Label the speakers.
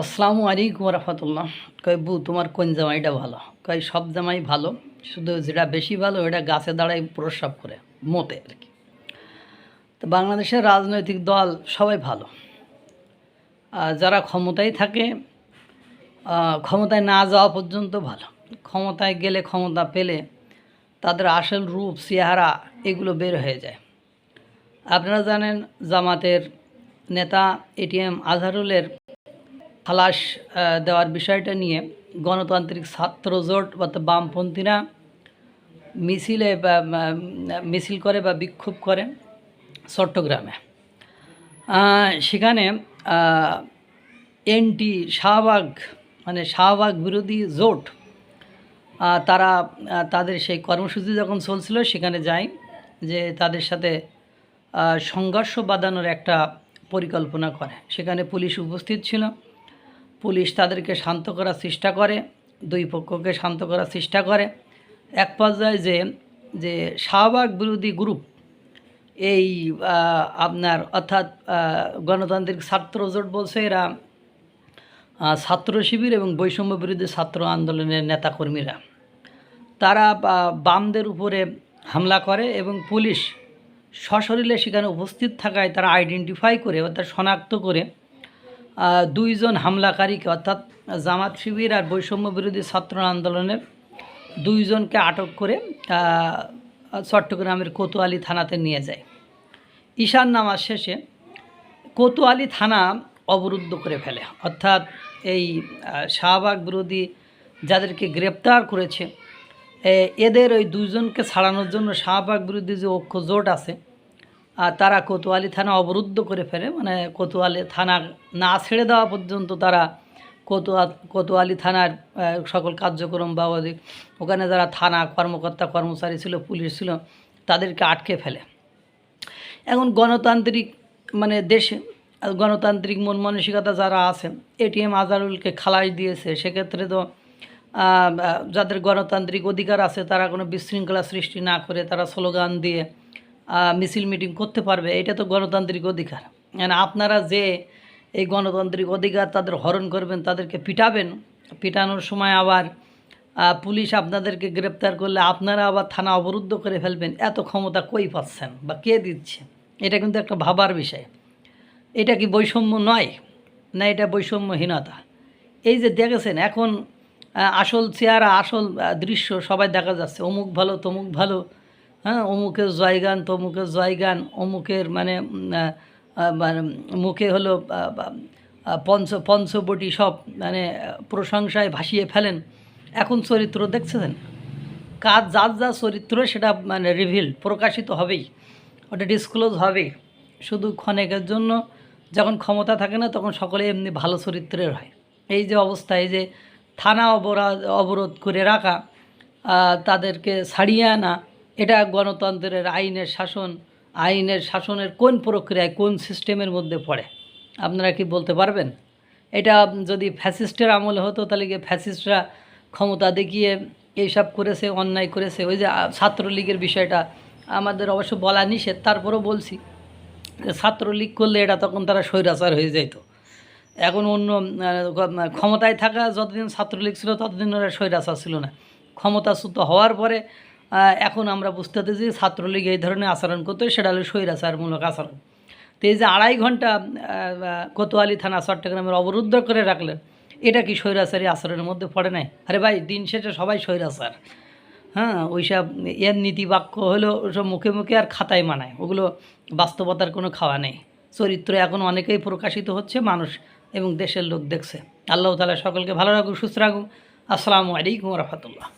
Speaker 1: আসসালামু আলাইকুম রহমতুল্লাহ। কই বু তোমার কোন জামাইটা ভালো? কই সব জামাই ভালো, শুধু যেটা বেশি ভালো ওটা গাছে দাঁড়ায় প্রস্রাব করে মতে আর কি। তো বাংলাদেশের রাজনৈতিক দল সবাই ভালো। যারা ক্ষমতায় থাকে ক্ষমতায় না যাওয়া পর্যন্ত ভালো। ক্ষমতায় গেলে ক্ষমতা পেলে তাদের আসল রূপ, চেহারা এগুলো বের হয়ে যায়। আপনারা জানেন জামাতের নেতা এটিএম আজহারুলের খালাস দেওয়ার বিষয়টা নিয়ে গণতান্ত্রিক ছাত্র জোট অর্থাৎ বামপন্থীরা মিছিলে বা মিছিল করে বা বিক্ষোভ করে চট্টগ্রামে। সেখানে এনটি শাহবাগ মানে শাহবাগ বিরোধী জোট তারা তাদের সেই কর্মসূচি যখন চলছিল, সেখানে যায় যে তাদের সাথে সংঘর্ষ বাঁধানোর একটা পরিকল্পনা করে। সেখানে পুলিশ উপস্থিত ছিল। পুলিশ তাদেরকে শান্ত করার চেষ্টা করে, দুই পক্ষকে শান্ত করার চেষ্টা করে। এক পর্যায়ে যে যে শাহবাগ বিরোধী গ্রুপ এই আপনার অর্থাৎ গণতান্ত্রিক ছাত্র জোট বলছে এরা ছাত্র শিবির এবং বৈষম্য বিরোধী ছাত্র আন্দোলনের নেতাকর্মীরা। তারা বামদের উপরে হামলা করে এবং পুলিশ সশরীরে সেখানে উপস্থিত থাকায় তারা আইডেন্টিফাই করে অর্থাৎ শনাক্ত করে দুইজন হামলাকারীকে, অর্থাৎ জামাত শিবির আর বৈষম্য বিরোধী ছাত্র আন্দোলনের দুইজনকে আটক করে চট্টগ্রামের কোতোয়ালি থানাতে নিয়ে যায়। ঈশান নামাজ শেষে কোতোয়ালি থানা অবরুদ্ধ করে ফেলে। অর্থাৎ এই শাহবাগ বিরোধী যাদেরকে গ্রেপ্তার করেছে এদের ওই দুইজনকে ছাড়ানোর জন্য শাহবাগ বিরোধী যে ঐক্য জোট আছে তারা কোতোয়ালি থানা অবরুদ্ধ করে ফেলে মানে কোতোয়ালি থানা না ছেড়ে দেওয়া পর্যন্ত তারা কোতোয়া, কোতোয়ালি থানার সকল কার্যক্রম বা ওখানে যারা থানা কর্মকর্তা, কর্মচারী ছিল, পুলিশ ছিল, তাদেরকে আটকে ফেলে। এখন গণতান্ত্রিক মানে দেশে, আর গণতান্ত্রিক মন মানসিকতা যারা আছে এটিএম আজারুলকে খালাস দিয়েছে, সেক্ষেত্রে তো যাদের গণতান্ত্রিক অধিকার আছে, তারা কোনো বিশৃঙ্খলা সৃষ্টি না করে, তারা স্লোগান দিয়ে মিছিল মিটিং করতে পারবে, এটা তো গণতান্ত্রিক অধিকার। মানে আপনারা যে এই গণতান্ত্রিক অধিকার তাদের হরণ করবেন, তাদেরকে পিটাবেন, পিটানোর সময় আবার পুলিশ আপনাদেরকে গ্রেপ্তার করলে আপনারা আবার থানা অবরুদ্ধ করে ফেলবেন, এত ক্ষমতা কই পাচ্ছেন বা কে দিচ্ছে? এটা কিন্তু একটা ভাবার বিষয়। এটা কি বৈষম্য নয়? না এটা বৈষম্যহীনতা? এই যে দেখেছেন, এখন আসল চেহারা, আসল দৃশ্য সবাই দেখা যাচ্ছে, অমুক ভালো, তমুক ভালো হ্যাঁ অমুকের জয়গান, তমুকের জয়গান, অমুকের মানে মানে মুখে হলো পঞ্চ, পঞ্চবটি সব মানে প্রশংসায় ভাসিয়ে ফেলেন। এখন চরিত্র দেখছেন? কাজ যার যা চরিত্র, সেটা মানে রিভিল প্রকাশিত হবেই, ওটা ডিসক্লোজ হবেই। শুধু ক্ষণেকের জন্য, যখন ক্ষমতা থাকে না, তখন সকলে এমনি ভালো চরিত্রের হয়। এই যে অবস্থা, এই যে থানা অবরোধ অবরোধ করে রাখা তাদেরকে ছাড়িয়ে আনা এটা গণতন্ত্রের আইনের শাসন, আইনের শাসনের কোন প্রক্রিয়ায় কোন সিস্টেমের মধ্যে পড়ে? আপনারা কি বলতে পারবেন? এটা যদি ফ্যাসিস্টের আমলে হতো, তাহলে গিয়ে ফ্যাসিস্টরা ক্ষমতা দেখিয়ে এইসব করেছে, অন্যায় করেছে। ওই যে ছাত্রলীগের বিষয়টা, আমাদের অবশ্য বলা নিষেধ, তারপরও বলছি ছাত্রলীগ করলে এটা তখন তারা স্বৈরাচার হয়ে যেত। এখন অন্য ক্ষমতায় থাকা, যতদিন ছাত্রলীগ ছিল, ততদিন ওরা স্বৈরাচার ছিল না। ক্ষমতাচ্যুত হওয়ার পরে এখন আমরা বুঝতে যে ছাত্রলীগ এই ধরনের আচরণ করতো, সেটা হলো স্বৈরাচারমূলক আচরণ। তো এই যে আড়াই ঘণ্টা কোতোয়ালি থানা, চট্টগ্রামের অবরুদ্ধ করে রাখলেন, এটা কি স্বৈরাচারী আচরণের মধ্যে পড়ে নাই? আরে ভাই, দিন শেষে সবাই স্বৈরাচার। হ্যাঁ ওইসব এর নীতি বাক্য হলো ওসব মুখে মুখে আর খাতায় মানায়, ওগুলো বাস্তবতার কোনো খাওয়া নেই। চরিত্র এখন অনেকেই প্রকাশিত হচ্ছে, মানুষ এবং দেশের লোক দেখছে। আল্লাহ তালা সকলকে ভালো রাখুক, সুস্থ রাখুক। আসসালামু আলাইকুম রহমতুল্লাহ।